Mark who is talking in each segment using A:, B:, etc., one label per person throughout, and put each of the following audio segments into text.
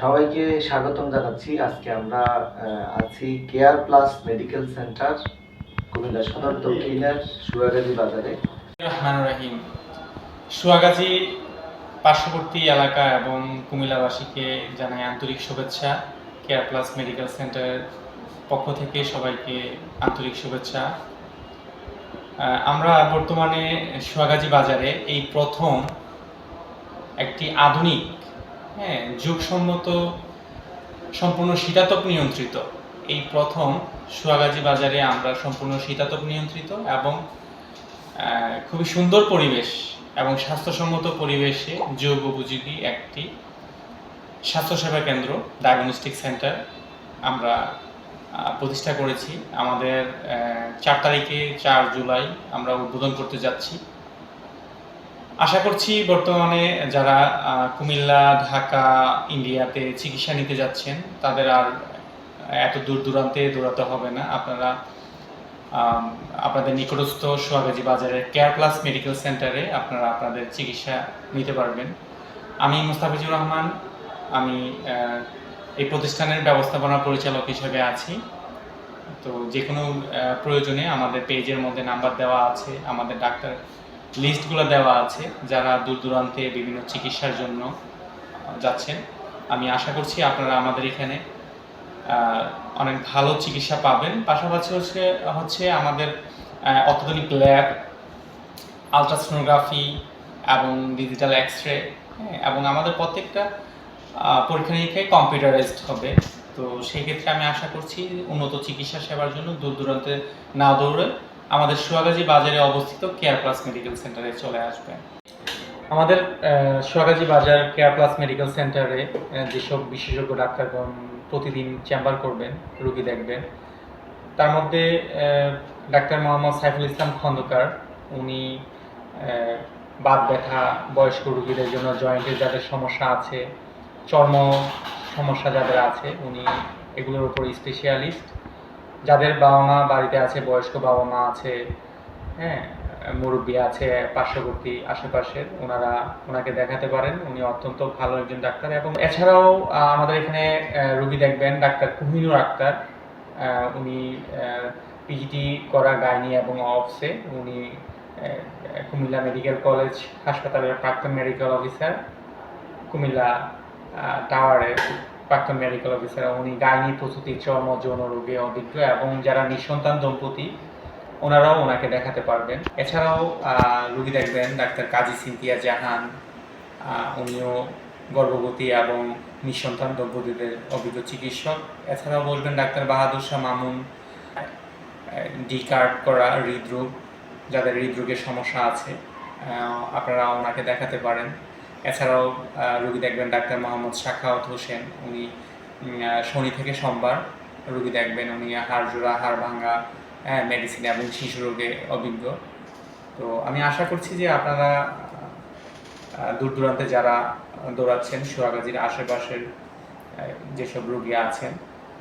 A: সবাইকে স্বাগতম জানাচ্ছি। আজকে আমরা আছি Care Plus medical centre Cumilla সদর দক্ষিণের সুয়াগাজী বাজারে।
B: রহমান রহিম। সুয়াগাজী পার্শ্ববর্তী এলাকা এবং কুমিল্লাবাসীকে জানাই আন্তরিক শুভেচ্ছা। কেয়ার প্লাস মেডিকেল সেন্টারের পক্ষ থেকে সবাইকে আন্তরিক শুভেচ্ছা। আমরা বর্তমানে সুয়াগাজী বাজারে এই প্রথম একটি আধুনিক হ্যাঁ যুগসম্মত, সম্পূর্ণ শীতাতপ নিয়ন্ত্রিত। এই প্রথম সুয়াগাজী বাজারে আমরা সম্পূর্ণ শীতাতপ নিয়ন্ত্রিত এবং খুবই সুন্দর পরিবেশ এবং স্বাস্থ্যসম্মত পরিবেশে যোগ উপযোগী একটি স্বাস্থ্যসেবা কেন্দ্র ডায়াগনস্টিক সেন্টার আমরা প্রতিষ্ঠা করেছি। আমাদের চার তারিখে চার জুলাই আমরা উদ্বোধন করতে যাচ্ছি। আশা করছি বর্তমানে যারা কুমিল্লা, ঢাকা, ইন্ডিয়াতে চিকিৎসা নিতে যাচ্ছেন, তাদের আর এত দূর দূরান্তে দৌড়াতে হবে না। আপনারা আপনাদের নিকটস্থ সোয়াগাজী বাজারের কেয়ার প্লাস মেডিকেল সেন্টারে আপনারা আপনাদের চিকিৎসা নিতে পারবেন। আমি মুস্তাফিজুর রহমান, আমি এই প্রতিষ্ঠানের ব্যবস্থাপনা পরিচালক হিসেবে আছি। তো যে কোনো প্রয়োজনে আমাদের পেজের মধ্যে নাম্বার দেওয়া আছে, আমাদের ডাক্তার লিস্টগুলো দেওয়া আছে যারা দূর দূরান্তে বিভিন্ন চিকিৎসার জন্য যাচ্ছেন। আমি আশা করছি আপনারা আমাদের এখানে অনেক ভালো চিকিৎসা পাবেন। পাশাপাশি হচ্ছে হচ্ছে আমাদের অত্যাধুনিক ল্যাব, আলট্রাসোনোগ্রাফি এবং ডিজিটাল এক্স রে এবং আমাদের প্রত্যেকটা পরীক্ষা নিরীক্ষায় কম্পিউটারাইজড হবে। তো সেই ক্ষেত্রে আমি আশা করছি উন্নত চিকিৎসা সেবার জন্য দূর দূরান্তে না দৌড়ে আমাদের সুয়াগাজী বাজারে অবস্থিত কেয়ার প্লাস মেডিকেল সেন্টারে চলে আসবেন আমাদের সোয়াগাজী বাজার কেয়ার প্লাস মেডিকেল সেন্টারে যেসব বিশেষজ্ঞ, ডাক্তারগণ প্রতিদিন চেম্বার করবেন, রুগী দেখবেন, তার মধ্যে ডাক্তার মোহাম্মদ সাইফুল ইসলাম খন্দকার, উনি বাত ব্যথা, বয়স্ক রুগীদের জন্য জয়েন্টের যাদের সমস্যা আছে, চর্ম সমস্যা যাদের আছে, উনি এগুলোর উপর স্পেশালিস্ট যাদের বাবা মা বাড়িতে আছে, বয়স্ক বাবা মা আছে হ্যাঁ মুরব্বী আছে, পার্শ্ববর্তী আশেপাশের, ওনারা ওনাকে দেখাতে পারেন। উনি অত্যন্ত ভালো একজন ডাক্তার এবং এছাড়াও আমাদের এখানে রুগী দেখবেন, ডাক্তার কুহিনুর আক্তার। উনি পিজিটি করা গাইনি এবং অফসে। উনি কুমিল্লা মেডিকেল কলেজ হাসপাতালের প্রাক্তন মেডিকেল অফিসার কুমিল্লা টাওয়ারের প্রাক্তন মেডিকেল অফিসার উনি গাইনি প্রসূতি, চর্ম, যৌন রোগে অভিজ্ঞ এবং যারা নিঃসন্তান দম্পতি, ওনারাও ওনাকে দেখাতে পারবেন। এছাড়াও রুগী দেখবেন ডাক্তার কাজী সিনথিয়া জাহান উনিও গর্ভবতী এবং নিঃসন্তান দম্পতিদের অভিজ্ঞ চিকিৎসক। এছাড়াও বলবেন doctor Bahadur Shah Mamun D card করা হৃদরোগ, যাদের হৃদরোগের সমস্যা আছে আপনারা ওনাকে দেখাতে পারেন। এছাড়াও রুগী দেখবেন ডাক্তার মোহাম্মদ শাখাওয়াত হোসেন উনি শনি থেকে সোমবার রুগী দেখবেন উনি হাড় জোড়া হাড় ভাঙা হ্যাঁ মেডিসিন এবং শিশু রোগে অভিজ্ঞ। তো আমি আশা করছি যে আপনারা দূর দূরান্তে যারা দৌড়াচ্ছেন সোয়াগাজির আশেপাশের যেসব রোগী আছেন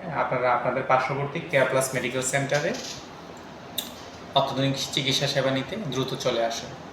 B: হ্যাঁ, আপনারা আপনাদের পার্শ্ববর্তী কেয়ার প্লাস মেডিকেল সেন্টারে অত্যাধুনিক চিকিৎসা সেবা নিতে দ্রুত চলে আসুন।